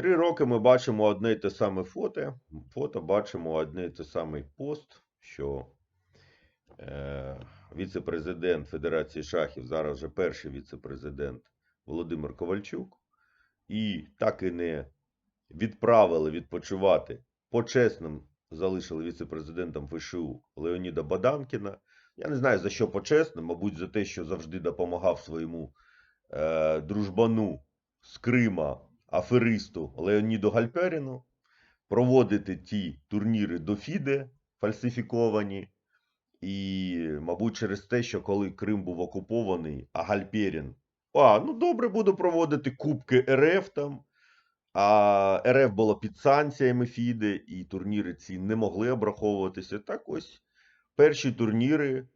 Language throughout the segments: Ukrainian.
Три роки ми бачимо одне й те саме фото. Фото бачимо одне й те самий пост, що е, віце-президент Федерації шахів, зараз вже перший віце-президент Володимир Ковальчук, і так і не відправили відпочивати почесним залишили віце-президентом ФШУ Леоніда Баданкіна. Я не знаю за що почесним, мабуть, за те, що завжди допомагав своєму е, дружбану з Крима аферисту Леоніду Гальперіну проводити ті турніри до ФІДЕ фальсифіковані. І, мабуть, через те, що коли Крим був окупований, а Гальперін, а, ну добре, буду проводити Кубки РФ там. А РФ було під санкціями ФІДЕ, і турніри ці не могли обраховуватися. Так ось перші турніри,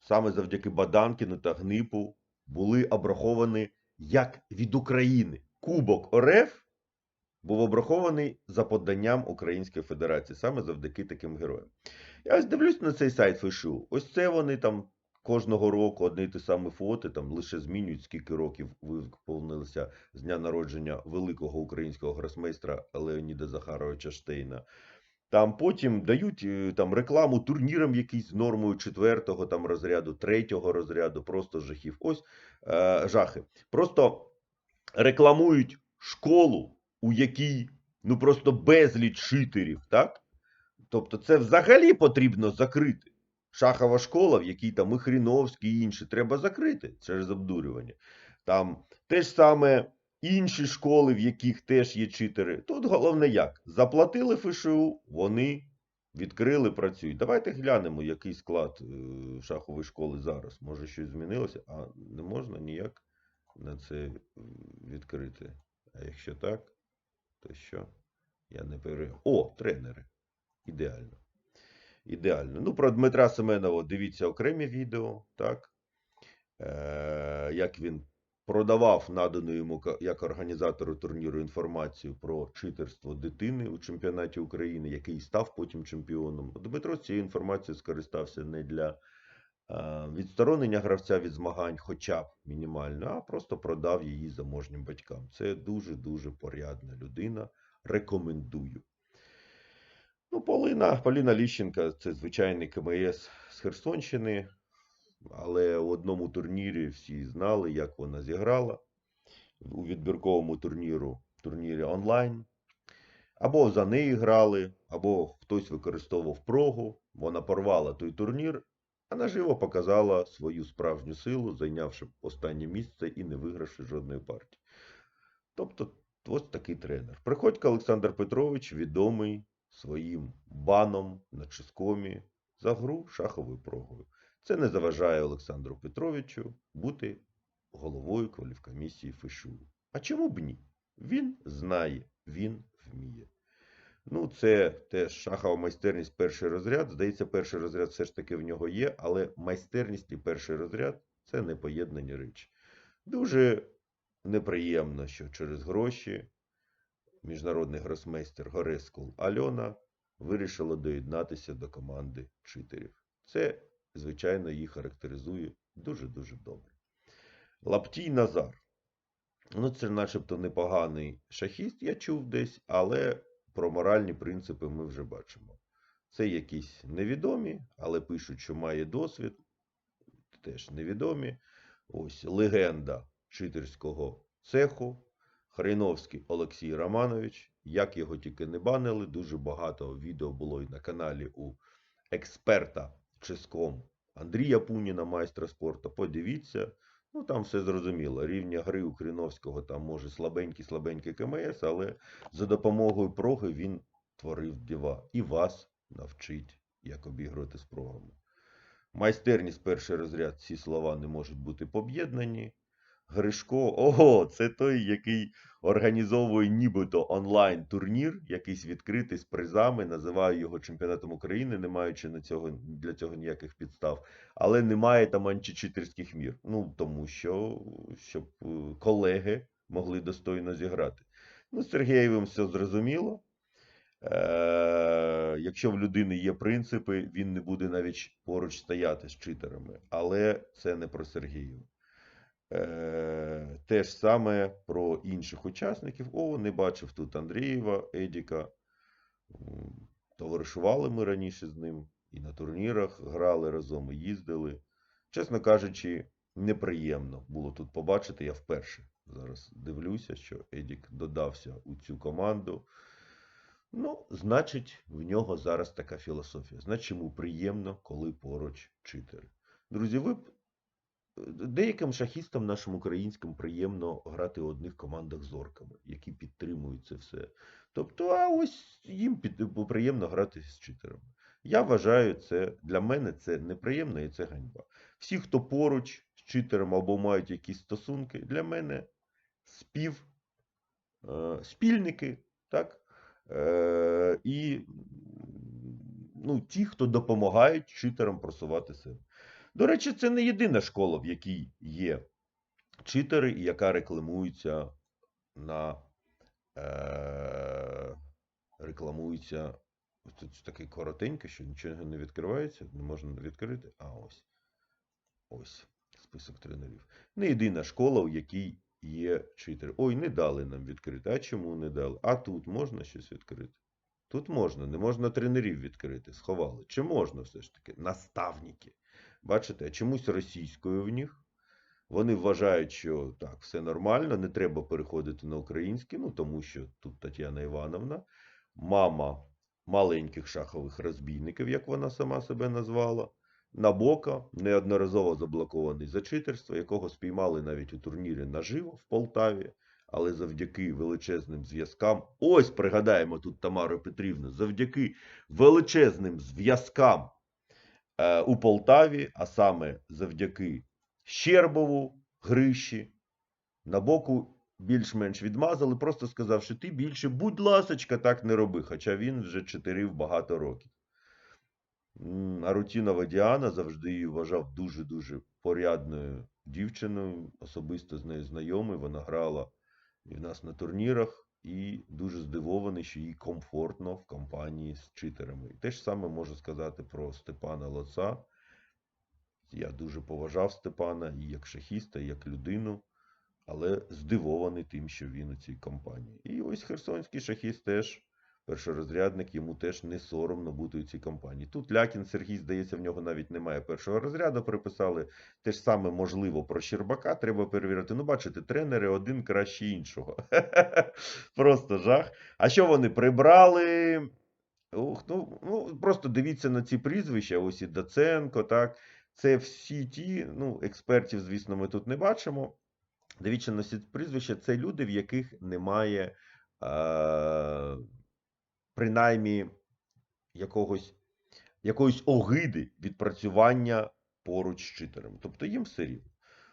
саме завдяки Баданкіну та Гнипу, були обраховані як від України. Кубок РФ був обрахований за поданням Української Федерації, саме завдяки таким героям. Я ось дивлюсь на цей сайт ФШУ. Ось це вони там кожного року одне й те саме фото, там лише змінюють, скільки років виповнилося з дня народження великого українського гросмейстра Леоніда Захаровича Штейна. Там потім дають е, там рекламу турнірам якісь з нормою четвертого там розряду, третього розряду, просто жахів. Ось е, жахи. Просто рекламують школу, у якій ну просто безліч шитерів, так? Тобто, це взагалі потрібно закрити. Шахова школа, в якій там і Хріновський, і інші, треба закрити через обдурювання. Там те ж саме інші школи, в яких теж є читери. Тут головне як? Заплатили ФШУ, вони відкрили, працюють. Давайте глянемо, який склад е, шахової школи зараз. Може щось змінилося, а не можна ніяк на це відкрити. А якщо так, то що? Я не перевіряю. О, тренери. Ідеально. Ідеально. Ну, про Дмитра Семенова дивіться окремі відео, так? Е, Як він продавав надану йому як організатору турніру інформацію про читерство дитини у чемпіонаті України, який став потім чемпіоном. Дмитро з цією інформацією скористався не для відсторонення гравця від змагань, хоча б мінімально, а просто продав її заможнім батькам. Це дуже-дуже порядна людина. Рекомендую. Ну, Полина, Поліна Ліщенка це звичайний КМС з Херсонщини, але у одному турнірі всі знали, як вона зіграла у відбірковому турніру, турнірі онлайн. Або за неї грали, або хтось використовував прогу, вона порвала той турнір, а наживо показала свою справжню силу, зайнявши останнє місце і не вигравши жодної партії. Тобто, ось такий тренер. Приходько Олександр Петрович, відомий своїм баном на чискомі за гру шаховою прогою. Це не заважає Олександру Петровичу бути головою кваліфкомісії ФШУ. А чому б ні? Він знає, він вміє. Ну, це теж шахова майстерність перший розряд. Здається, перший розряд все ж таки в нього є, але майстерність і перший розряд це непоєднані речі. Дуже неприємно, що через гроші міжнародний гросмейстер Горескул Альона вирішила доєднатися до команди читерів. Це, звичайно, її характеризує дуже-дуже добре. Лаптій Назар. Ну, це начебто непоганий шахіст, я чув десь, але про моральні принципи ми вже бачимо. Це якісь невідомі, але пишуть, що має досвід. Теж невідомі. Ось легенда читерського цеху. Хреновський Олексій Романович. Як його тільки не банили, дуже багато відео було і на каналі у експерта Ческом Андрія Пуніна, майстра спорту. Подивіться, ну там все зрозуміло. Рівня гри у Хреновського там може слабенький-слабенький КМС, але за допомогою проги він творив дива. І вас навчить, як обігрувати з прогами. Майстерність перший розряд, ці слова не можуть бути поб'єднані. Гришко, ого, це той, який організовує нібито онлайн-турнір, якийсь відкритий з призами, називаю його чемпіонатом України, не маючи на цього, для цього ніяких підстав, але немає там античитерських мір. Ну, тому що, щоб е, колеги могли достойно зіграти. Ну, з Сергієвим все зрозуміло. Е, Якщо в людини є принципи, він не буде навіть поруч стояти з читерами. Але це не про Сергіїв. Е, те ж саме про інших учасників. О, не бачив тут Андрієва, Едіка. Товаришували ми раніше з ним, і на турнірах грали разом, і їздили. Чесно кажучи, неприємно було тут побачити. Я вперше зараз дивлюся, що Едік додався у цю команду. Ну, значить, в нього зараз така філософія. Значить, йому приємно, коли поруч читери. Друзі, ви б- деяким шахістам нашим українським приємно грати у одних командах з орками, які підтримують це все. Тобто, а ось їм під, приємно грати з читерами. Я вважаю, це для мене це неприємно і це ганьба. Всі, хто поруч з читером або мають якісь стосунки, для мене спів, е, спільники, так? Е, і ну, ті, хто допомагають читерам просувати себе. До речі, це не єдина школа, в якій є читери, і яка рекламується на е, рекламується. Тут такий коротенький, що нічого не відкривається, не можна відкрити. А ось. Ось список тренерів. Не єдина школа, у якій є читери. Ой, не дали нам відкрити. А чому не дали? А тут можна щось відкрити? Тут можна, не можна тренерів відкрити, сховали. Чи можна все ж таки? Наставники. Бачите, чомусь російською в них. Вони вважають, що так, все нормально, не треба переходити на український, ну тому що тут Тетяна Івановна, мама маленьких шахових розбійників, як вона сама себе назвала. Набока, неодноразово заблокований за читерство, якого спіймали навіть у турнірі наживо в Полтаві, але завдяки величезним зв'язкам. Ось пригадаємо тут Тамару Петрівну, завдяки величезним зв'язкам у Полтаві, а саме завдяки Щербову, Гриші, Набоку більш-менш відмазали, просто сказавши, ти більше, будь ласочка, так не роби, хоча він вже читерив багато років. А Рутінова Діана завжди її вважав дуже-дуже порядною дівчиною. Особисто з нею знайомий. Вона грала і в нас на турнірах, і дуже здивований, що їй комфортно в компанії з читерами. І те ж саме можу сказати про Степана Лоца. Я дуже поважав Степана і як шахіста, і як людину, але здивований тим, що він у цій компанії. І ось херсонський шахіст теж першорозрядник, йому теж не соромно бути у цій компанії. Тут Лякін Сергій, здається, в нього навіть немає першого розряду, приписали. Те ж саме можливо про Щербака треба перевірити. Ну, бачите, тренери один краще іншого. Просто жах. А що вони прибрали? Ух, ну, ну, просто дивіться на ці прізвища, ось і Доценко, так. Це всі ті, ну, експертів, звісно, ми тут не бачимо. Дивіться на ці прізвища, це люди, в яких немає е, принаймні якогось, якоїсь огиди відпрацювання поруч з читером. Тобто їм все рівно.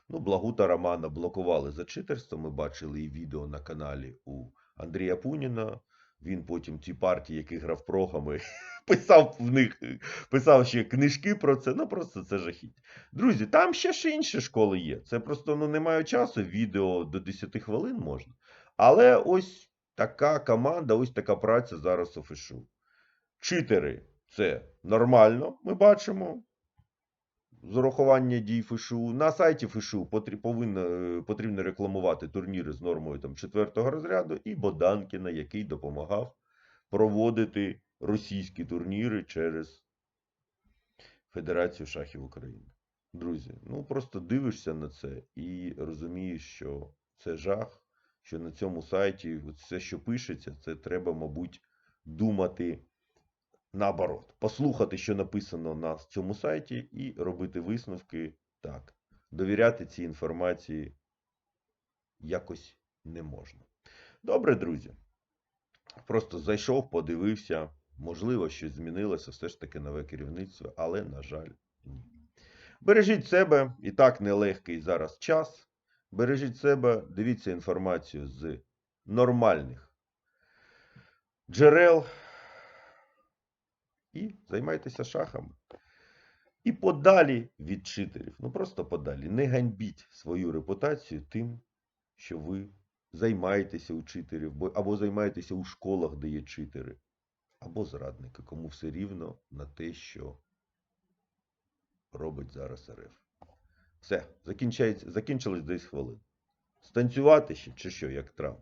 Ну, Благута Романа блокували за читерство. Ми бачили і відео на каналі у Андрія Пуніна. Він потім ті партії, які грав прогами, писав в них, писав ще книжки про це. Ну просто це жахіть. Друзі, там ще ж інші школи є. Це просто ну, немає часу. Відео до 10 хвилин можна. Але ось така команда, ось така праця зараз у ФШУ. Читери це нормально, ми бачимо. З урахування дій ФШУ. На сайті ФШУ повинно, потрібно рекламувати турніри з нормою там, 4 розряду і Боданкіна, який допомагав проводити російські турніри через Федерацію шахів України. Друзі, ну просто дивишся на це і розумієш, що це жах, що на цьому сайті все, що пишеться, це треба, мабуть, думати наоборот. Послухати, що написано на цьому сайті, і робити висновки так. Довіряти цій інформації якось не можна. Добре, друзі. Просто зайшов, подивився. Можливо, щось змінилося, все ж таки нове керівництво, але, на жаль, ні. Бережіть себе, і так нелегкий зараз час. Бережіть себе, дивіться інформацію з нормальних джерел і займайтеся шахами. І подалі від читерів. Ну просто подалі. Не ганьбіть свою репутацію тим, що ви займаєтеся у читерів, або займаєтеся у школах, де є читери, або зрадники, кому все рівно на те, що робить зараз РФ. Все, закінчилось 10 хвилин. Станцювати ще чи що, як Трамп?